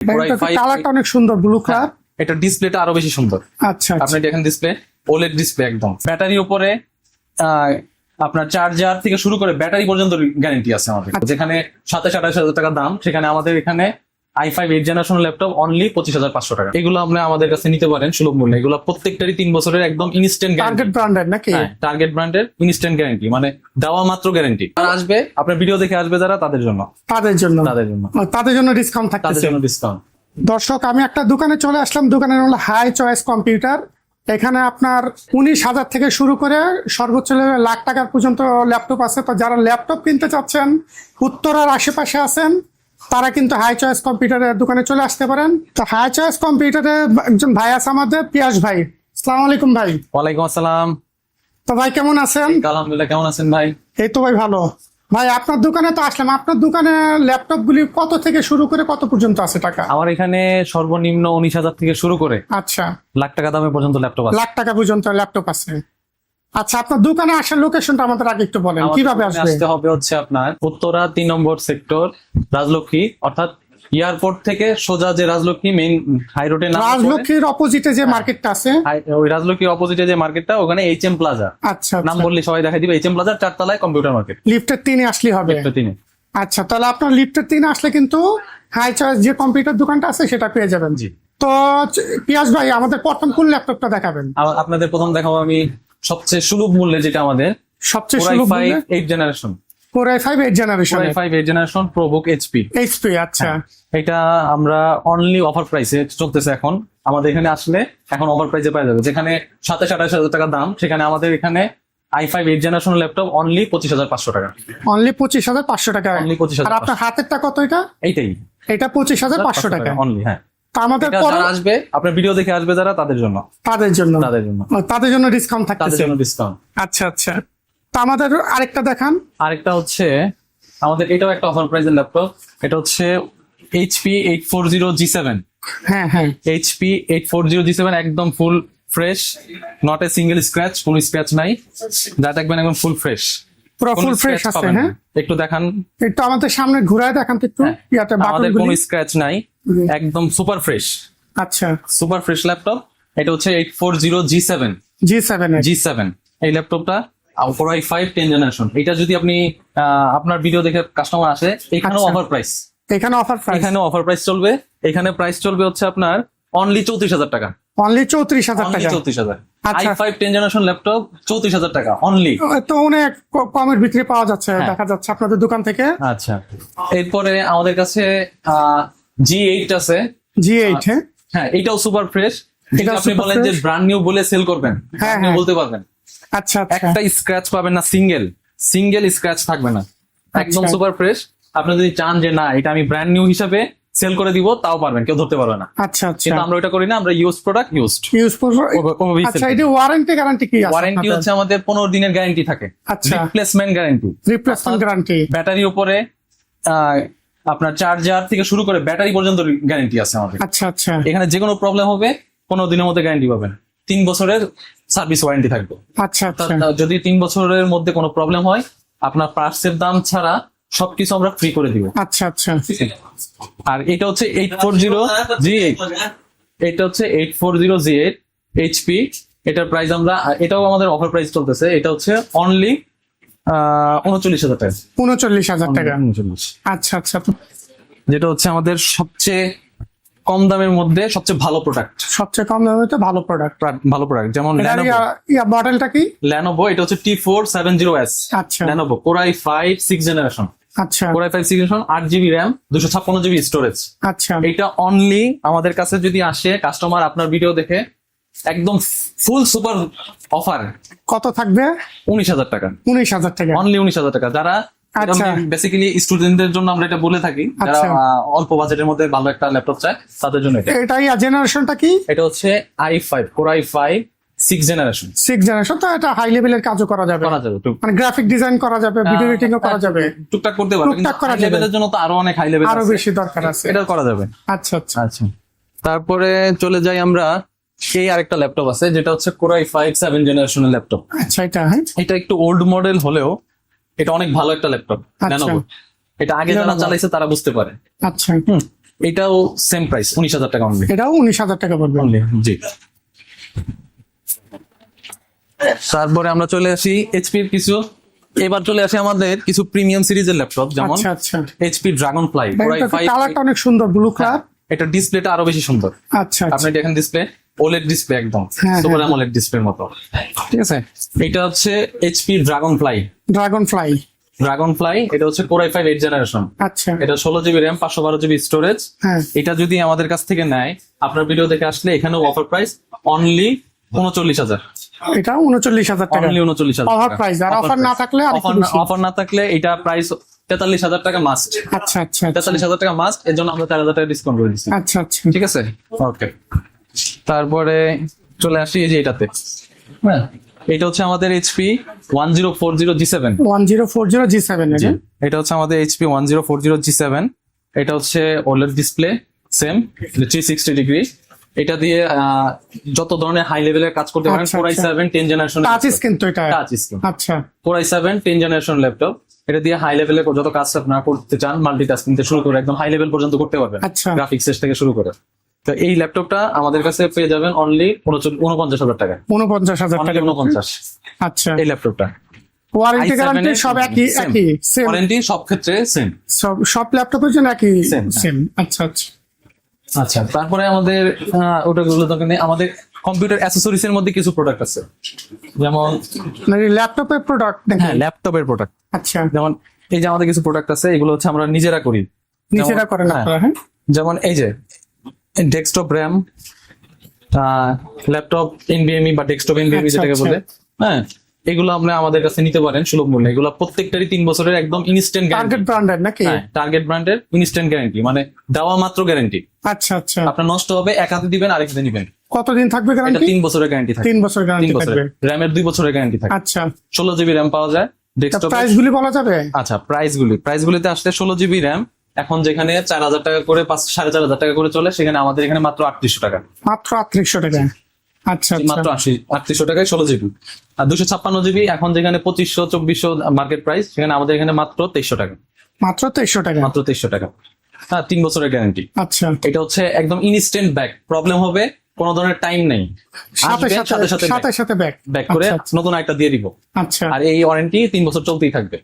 কালারটা অনেক সুন্দর ব্লু কালার এটা ডিসপ্লেটা আরও বেশি সুন্দর। আচ্ছা আপনি দেখেন ডিসপ্লে ওলেড ডিসপ্লে একদম। ব্যাটারির উপরে আহ, আপনার চার্জার থেকে শুরু করে ব্যাটারি পর্যন্ত গ্যারেন্টি আছে আমাদের। যেখানে সাতাশ আঠাশ হাজার টাকা দাম সেখানে আমাদের এখানে I five eight generation laptop only পঁচিশ হাজার পাঁচশো টাকা। এগুলো আপনি আমাদের কাছে নিতে পারেন সুলভ মূল্যে। এগুলো প্রত্যেকটারই তিন বছরের একদম ইনস্ট্যান্ট টার্গেট ব্র্যান্ডের নাকি? টার্গেট ব্র্যান্ডের ইনস্ট্যান্ট গ্যারান্টি মানে দেওয়া মাত্র গ্যারান্টি আর আসবে আপনার ভিডিও দেখে আসবে যারা তাদের জন্য। তাদের জন্য। তাদের জন্য। তাদের জন্য ডিসকাউন্ট তাদের জন্য ডিসকাউন্ট দর্শক আমি একটা দোকানে চলে আসলাম। দোকানের হলো হাই চয়েস কম্পিউটার এখানে আপনার উনিশ হাজার থেকে শুরু করে সর্বোচ্চ লাখ টাকার পর্যন্ত ল্যাপটপ আছে। তো যারা ল্যাপটপ কিনতে চাচ্ছেন উত্তরার আশেপাশে আছেন তারা কিন্তু হাই চয়েস কম্পিউটারের দোকানে চলে আসতে পারেন। তো হাই চয়েস কম্পিউটারে একজন ভাই আছে আমাদের পিয়াস ভাই। আসসালামু আলাইকুম ভাই। ওয়ালাইকুম আসসালাম। তো ভাই কেমন আছেন? আলহামদুলিল্লাহ কেমন আছেন ভাই? এই তো ভাই ভালো। ভাই আপনার দোকানে তো আসলাম। আপনার দোকানে ল্যাপটপ গুলি কত থেকে শুরু করে কত পর্যন্ত আছে টাকা? আমার এখানে সর্বনিম্ন উনিশ হাজার থেকে শুরু করে আচ্ছা। লাখ টাকা দামে পর্যন্ত ল্যাপটপ আছে। লাখ টাকা পর্যন্ত ল্যাপটপ আছে। আচ্ছা আপনার দোকানে আসার লোকেশনটা আমাদের আগে একটু বলেন কীভাবে আসতে হবে হচ্ছে আপনার উত্তরা তিন নম্বর সেক্টর রাজলক্ষ্মী অর্থাৎ এয়ারপোর্ট থেকে সোজা যে রাজলক্ষ্মী মেইন হাই রোডে রাজলক্ষ্মীর অপোজিটে যে মার্কেটটা আছে? ওই রাজলক্ষ্মীর অপোজিটে যে মার্কেটটা ওখানে এইচ এম প্লাজা আচ্ছা নাম বললে সবাই দেখাই দিবে এইচ এম প্লাজার চারতলায় কম্পিউটার মার্কেট লিফটের তিনে আসলে হবে। তিনে। আচ্ছা তাহলে আপনার লিফটের তিনে আসলে কিন্তু হাই চয়েস যে কম্পিউটার দোকানটা আছে সেটা পেয়ে যাবেন। জি। তো পিয়াস ভাই আমাদের প্রথম কোন ল্যাপটপটা দেখাবেন? আপনাদের প্রথম দেখাবো আমি সবচেয়ে সুলভ মূল্যে যেটা আমাদের সবচেয়ে সুলভ generation core I five eight generation generation ProBook HP HP আচ্ছা। এটা আমরা অনলি অফার প্রাইসে চলতেছে এখন। আমাদের এখানে আসলে এখন অফার প্রাইসে পাওয়া যাবে। যেখানে সাতাশ আঠাশ হাজার টাকা দাম সেখানে আমাদের এখানে I five eight generation laptop only পঁচিশ হাজার পাঁচশো টাকা। অনলি পঁচিশ হাজার পাঁচশো টাকা। 25,500 আর আপনার হাতেরটা কত এটা? এইটাই। এটা পঁচিশ হাজার পাঁচশো টাকা। অনলি হ্যাঁ। আমাদের যারা আসবে আপনার ভিডিও দেখে আসবে যারা তাদের জন্য। তাদের জন্য। তাদের জন্য। ও, তাদের জন্য ডিসকাউন্ট তাদের জন্য ডিসকাউন্ট আচ্ছা আচ্ছা। তা আমাদের আরেকটা দেখান। আরেকটা হচ্ছে আমাদের এটাও একটা অফার প্রাইসের ল্যাপটপ এটা হচ্ছে HP eight four zero G seven হ্যাঁ হ্যাঁ। HP eight four zero G seven একদম full fresh not a single scratch কোনো স্ক্র্যাচ নাই। যা দেখবেন একদম ফুল ফ্রেশ পুরো ফুল ফ্রেশ আছে হ্যাঁ? একটু দেখান। একটু আমাদের সামনে ঘুরায় দেখান একটু ইয়াতে হ্যাঁ। আমাদের কোনো স্ক্র্যাচ নাই একদম সুপার ফ্রেশ আচ্ছা। সুপার ফ্রেশ ল্যাপটপ এটা হচ্ছে eight four zero G seven G seven G seven এই ল্যাপটপটা four I five ten generation এটা যদি আপনি আপনার ভিডিও দেখে কাস্টমার আসে এখানেও। অফার প্রাইস এখানে অফার প্রাইস এখানেও অফার প্রাইস চলবে। এখানে প্রাইস চলবে হচ্ছে আপনার অনলি চৌত্রিশ হাজার টাকা। অনলি চৌত্রিশ হাজার টাকা। চৌত্রিশ হাজার। আই আচ্ছা। ফাইভ টেন জেনারেশন ল্যাপটপ চৌত্রিশ হাজার টাকা অনলি তো অনেক কমের ভিতরে পাওয়া যাচ্ছে হ্যাঁ। দেখা যাচ্ছে আপনাদের দোকান থেকে। আচ্ছা। এরপরে আমাদের কাছে জি এইট আছে। জি এইট হ্যাঁ? হ্যাঁ এটাও সুপার ফ্রেশ এটাও আপনি বলেন যে ব্র্যান্ড নিউ বলে সেল করবেন। হ্যাঁ, হ্যাঁ। বলতে পারবেন। আচ্ছা আচ্ছা। একটা স্ক্র্যাচ পাবেন না সিঙ্গেল সিঙ্গেল স্ক্র্যাচ থাকবে না। একদম আচ্ছা। সুপার ফ্রেশ আপনি যদি চান যে না এটা আমি ব্র্যান্ড নিউ হিসাবে সেল করে দিব তাও পারবেন কেউ ধরতে পারবে না। আচ্ছা আচ্ছা। কিন্তু আমরা ওটা করি না আমরা ইউজ প্রোডাক্ট ইউজড ইউজ আচ্ছা এটা ওয়ারেন্টি গ্যারান্টি কি আছে ওয়ারেন্টি হচ্ছে আমাদের পনেরো দিনের গ্যারান্টি থাকে। আচ্ছা। রিপ্লেসমেন্ট গ্যারান্টি রিপ্লেসমেন্ট গ্যারান্টি ব্যাটারির উপরে আপনার চার্জার থেকে শুরু করে ব্যাটারি পর্যন্ত গ্যারান্টি আছে আমাদের। আচ্ছা আচ্ছা। এখানে যে কোনো প্রবলেম হবে পনেরো দিনের মধ্যে গ্যারান্টি পাবেন। তিন বছরের সার্ভিস ওয়ারেন্টি থাকবে। আচ্ছা আচ্ছা। যদি তিন বছরের মধ্যে কোনো প্রবলেম হয় আপনার পার্টসের দাম ছাড়া সবকিছু আমরা ফ্রি করে দিব। আচ্ছা আচ্ছা। আর এটা হচ্ছে এইট ফোর জিরো জি এটা হচ্ছে eight four zero G eight HP এটার প্রাইস আমরা এটাও আমাদের অফার প্রাইস চলতেছে। এটা হচ্ছে অনলি উনচল্লিশ হাজার টাকা। উনচল্লিশ হাজার টাকা। উনচল্লিশ। আচ্ছা আচ্ছা। যেটা হচ্ছে আমাদের সবচেয়ে কম দামের মধ্যে সবচেয়ে ভালো প্রোডাক্ট সবচেয়ে কম দামে তো ভালো প্রোডাক্ট ভালো প্রোডাক্ট যেমন ইয়া- ইয়া মডেলটা কি? ল্যানোভো এটা হচ্ছে T four seven zero S আচ্ছা। Lenovo core I five six generation আচ্ছা। কোরাই ফাইভ সিক্স আট জিবি র্যাম দুশো ছাপ্পান্ন জিবি স্টোরেজ আচ্ছা। এটা অনলি আমাদের কাছে যদি আসে কাস্টমার আপনার ভিডিও দেখে একদম ফুল সুপার অফার কত থাকবে? উনিশ হাজার টাকা। উনিশ হাজার টাকা। অনলি উনিশ হাজার টাকা। যারা আচ্ছা। বেসিক্যালি স্টুডেন্টদের জন্য আমরা এটা বলে থাকি যারা আচ্ছা। অল্প বাজেটের মধ্যে ভালো একটা ল্যাপটপ চায় তাদের জন্য এটা। এটা ইয়া জেনারেশনটা কি? এটা হচ্ছে I five core I five six generation six generation তো এটা হাই লেভেলের কাজও করা যাবে। করা যাবে মানে গ্রাফিক ডিজাইন করা যাবে ভিডিও এডিটিং করা যাবে। টুকটাক করতে পারবে টুকটাক করা যাবে। লেভেলের জন্য তো আরও অনেক হাই লেভেল আরও বেশি দরকার আছে। এটা করা যাবে। আচ্ছা আচ্ছা। আচ্ছা। তারপরে চলে যাই আমরা সেই আরেকটা ল্যাপটপ আছে যেটা হচ্ছে কোরাই ফাইভ সেভেন জেনারেশনের ল্যাপটপ আচ্ছা এটা হ্যাঁ। এটা একটু ওল্ড মডেল হলেও এটা অনেক ভালো একটা ল্যাপটপ আচ্ছা। এটা আগে যারা। চালাইছে তারা বুঝতে পারে। আচ্ছা। হুম এটাও সেম প্রাইস উনিশ হাজার টাকা অনলি এটাও উনিশ হাজার টাকা পড়বে। অনলি জি। তারপরে আমরা চলে আসি এইচপির কিছু এবার চলে আসি আমাদের কিছু প্রিমিয়াম সিরিজের ল্যাপটপ যেমন এইচপি ড্রাগন ফ্লাই কালারটা অনেক সুন্দর ব্লু কালার এটা ডিসপ্লেটা আরও বেশি সুন্দর। আচ্ছা আপনি আচ্ছা দেখেন ডিসপ্লে ওলেড ডিসপ্লে একদম হ্যাঁ, সুপার হ্যাঁ। অ্যামোলেড ডিসপ্লের মতো। ঠিক আছে। এটা হচ্ছে HP dragon fly dragon fly dragon fly এটা হচ্ছে core I five eight generation আচ্ছা। এটা ষোলো জিবি র্যাম পাঁচশো বারো জিবি স্টোরেজ হ্যাঁ। এটা যদি আমাদের কাছ থেকে নেয় আপনার ভিডিও দেখে আসলে এখানেও অফার প্রাইস অনলি উনচল্লিশ হাজার। এটা উনচল্লিশ হাজার টাকা। উনচল্লিশ হাজার Offer price, আর offer না থাকলে। অফার না থাকলে এটা প্রাইস তেতাল্লিশ হাজার টাকা মাস্ট আচ্ছা আচ্ছা আচ্ছা। তেতাল্লিশ হাজার টাকা মাস্ট এর জন্য আমরা চার হাজার টাকা ডিসকাউন্ট করে দিচ্ছি। আচ্ছা আচ্ছা। ঠিক আছে? ওকে তারপরে চলে আসি এই যে এটাতে। হ্যাঁ এটা হচ্ছে আমাদের HP one zero four zero G seven one zero four zero G. Seven এটা হচ্ছে আমাদের HP one zero four zero G seven এটা হচ্ছে ওলের display same three sixty degree এটা দিয়ে যত ধরনের হাই লেভেলের কাজ করতে পারেন আচ্ছা, ফোর আই আচ্ছা। Seven ten generation touch screen তো এটা। টাচ স্ক্রিন আচ্ছা। Four I seven ten generation laptop এটা দিয়ে হাই লেভেলের যত কাজ আপনারা করতে চান মাল্টিটাস্কিং থেকে শুরু করে একদম হাই লেভেল পর্যন্ত করতে পারবেন। আচ্ছা। গ্রাফিক্স থেকে শুরু করে। তো এই ল্যাপটপটা আমাদের কাছে পেয়ে যাবেন অনলি উনপঞ্চাশ হাজার টাকা উনপঞ্চাশ হাজার টাকা উনপঞ্চাশ। আচ্ছা। এই ল্যাপটপটা ওয়ারেন্টি গ্যারান্টি সব একই একই ওয়ারেন্টি সব ক্ষেত্রে সেম সব সব ল্যাপটপের জন্য একই। সেম আচ্ছা আচ্ছা। আচ্ছা তারপরে আমাদের ওটা গুলো দরকার নেই। আমাদের কম্পিউটার অ্যাসেসরিজ এর মধ্যে কিছু প্রোডাক্ট আছে। যেমন মানে ল্যাপটপের প্রোডাক্ট হ্যাঁ ল্যাপটপের প্রোডাক্ট আচ্ছা। যেমন এই যে আমাদের কিছু প্রোডাক্ট আছে এগুলো হচ্ছে আমরা নিজেরা করি। যেমন- করেন হ্যাঁ, আপনারা হ্যাঁ? যেমন এই যে ডেস্কটপ র্যাম ল্যাপটপ এনবিএমই বা ডেস্কটপ আচ্ছা, যেটাকে আচ্ছা। বলে। হ্যাঁ। এগুলো আপনি আমাদের কাছে নিতে পারেন সুলভ মূল্যে। এগুলো প্রত্যেকটারই তিন বছরের একদম ইনস্ট্যান্ট গ্যারান্টি টার্গেট ব্র্যান্ডের নাকি? হ্যাঁ টার্গেট ব্র্যান্ডের ইনস্ট্যান্ট গ্যারান্টি মানে দেওয়া মাত্র গ্যারান্টি আচ্ছা আচ্ছা। আপনার নষ্ট হবে এক হাতে দিবেন আরেক হাতে নিবেন। কতদিন থাকবে এটা গ্যারান্টি তিন বছরের গ্যারান্টি থাকে। তিন বছর তিন গ্যারান্টি বছরের। থাকবে। র্যামের দুই বছরের গ্যারান্টি থাকে। আচ্ছা। ষোলো জিবি র্যাম পাওয়া যায় ডেস্কটপ প্রাইস গুলি বলা যাবে? আচ্ছা প্রাইস গুলি। প্রাইস গুলিতে আসলে ষোলো জিবি র্যাম এখন যেখানে চার হাজার টাকা করে পাঁচ সাড়ে চার হাজার টাকা করে চলে সেখানে আমাদের এখানে মাত্র আটত্রিশশো টাকা। মাত্র আটত্রিশশো টাকা। আচ্ছা মাত্র আচ্ছা। আশি আটত্রিশশো টাকায় ষোলো জিবি। আর দুশো ছাপ্পান্ন জিবি এখন যেখানে পঁচিশশো চব্বিশশো মার্কেট প্রাইস সেখানে আমাদের এখানে মাত্র তেইশশো টাকা। মাত্র তেইশশো টাকা? মাত্র তেইশশো টাকা। হ্যাঁ তিন বছরের গ্যারান্টি আচ্ছা। এটা হচ্ছে একদম ইনস্ট্যান্ট ব্যাক প্রবলেম হবে কোনো ধরনের টাইম নেই। সাথে সাথে ব্যাক ব্যাক করে আচ্ছা, আচ্ছা। নতুন একটা দিয়ে দিব। আচ্ছা। আর এই ওয়ারেন্টি তিন বছর চলতেই থাকবে।